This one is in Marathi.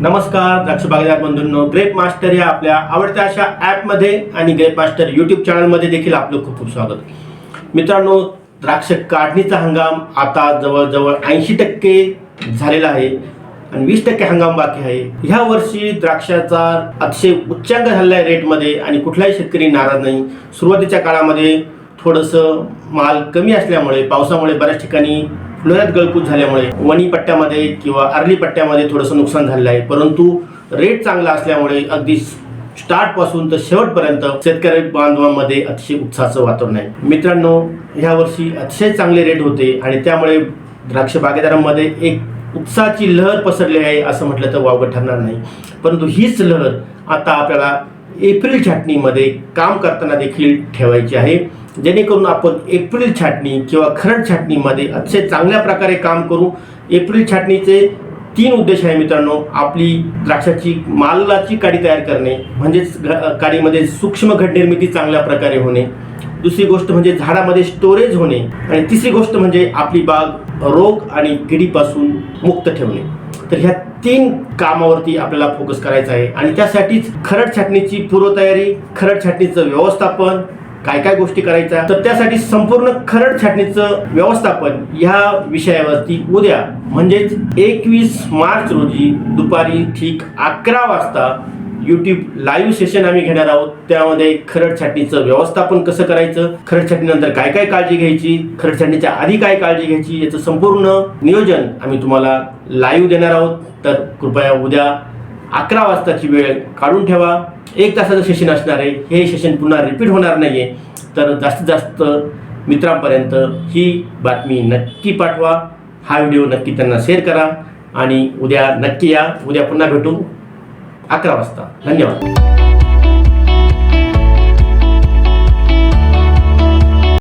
नमस्कार द्राक्ष बागेदार बंधूंनो. ग्रेप मास्टर या आपल्या आवडत्या अशा ॲपमध्ये आणि ग्रेप मास्टर यूट्यूब चॅनलमध्ये देखील आपलं खूप खूप स्वागत. मित्रांनो द्राक्ष काढणीचा हंगाम आता जवळजवळ ऐंशी टक्के झालेला आहे आणि वीस टक्के हंगाम बाकी आहे. ह्या वर्षी द्राक्षाचा अतिशय उच्चांक झालेला आहे रेटमध्ये आणि कुठलाही शेतकरी नाराज नाही. सुरुवातीच्या काळामध्ये थोडंसं माल कमी असल्यामुळे पावसामुळे बऱ्याच ठिकाणी फुलोऱ्यात गळकूट झाल्यामुळे वणी पट्ट्यामध्ये किंवा अर्ली पट्ट्यामध्ये थोडंसं नुकसान झालेलं आहे. परंतु रेट चांगला असल्यामुळे अगदी स्टार्टपासून तर शेवटपर्यंत शेतकरी बांधवांमध्ये अतिशय उत्साहाचं वातावरण आहे. मित्रांनो ह्या वर्षी अतिशय चांगले रेट होते आणि त्यामुळे द्राक्ष बागेदारांमध्ये एक उत्साहाची लहर पसरली आहे असं म्हटलं तर वावगं ठरणार नाही. परंतु हीच लहर आता आपल्याला एप्रिल छाटणीमध्ये काम करताना देखील ठेवायची आहे. जेणेकरून आपण एप्रिल छाटणी किंवा खरड छाटणीमध्ये अतिशय चांगल्या प्रकारे काम करू. एप्रिल छाटणीचे तीन उद्देश आहे मित्रांनो आपली द्राक्षाची मालाची काडी तयार करणे म्हणजेच काडीमध्ये सूक्ष्म घटनिर्मिती चांगल्या प्रकारे होणे. दुसरी गोष्ट म्हणजे झाडामध्ये स्टोरेज होणे आणि तिसरी गोष्ट म्हणजे आपली बाग रोग आणि किडीपासून मुक्त ठेवणे. तर ह्या तीन कामावरती आपल्याला फोकस करायचा आहे. आणि त्यासाठीच खरड छाटणीची पूर्वतयारी खरड छाटणीचं व्यवस्थापन काय काय गोष्टी करायच्या? तर त्यासाठी संपूर्ण खरड छाटणीचं व्यवस्थापन ह्या विषयावरती उद्या म्हणजेच एकवीस मार्च रोजी दुपारी ठीक अकरा वाजता यूट्यूब लाईव्ह सेशन आम्ही घेणार आहोत. त्यामध्ये खरड छाटणीचं व्यवस्थापन कसं करायचं? खरड छाटणीनंतर काय काय काळजी घ्यायची? खरड छाटणीच्या आधी काय काळजी घ्यायची? याचं संपूर्ण नियोजन आम्ही तुम्हाला लाईव्ह देणार आहोत. तर कृपया उद्या अकरा वाजताची वेळ काढून ठेवा. एक तासाचं सेशन असणार आहे. हे सेशन पुन्हा रिपीट होणार नाही आहे तर जास्तीत जास्त मित्रांपर्यंत ही बातमी नक्की पाठवा. हा व्हिडिओ नक्की त्यांना शेअर करा आणि उद्या नक्की या. उद्या पुन्हा भेटू. अकरा वाजता. धन्यवाद.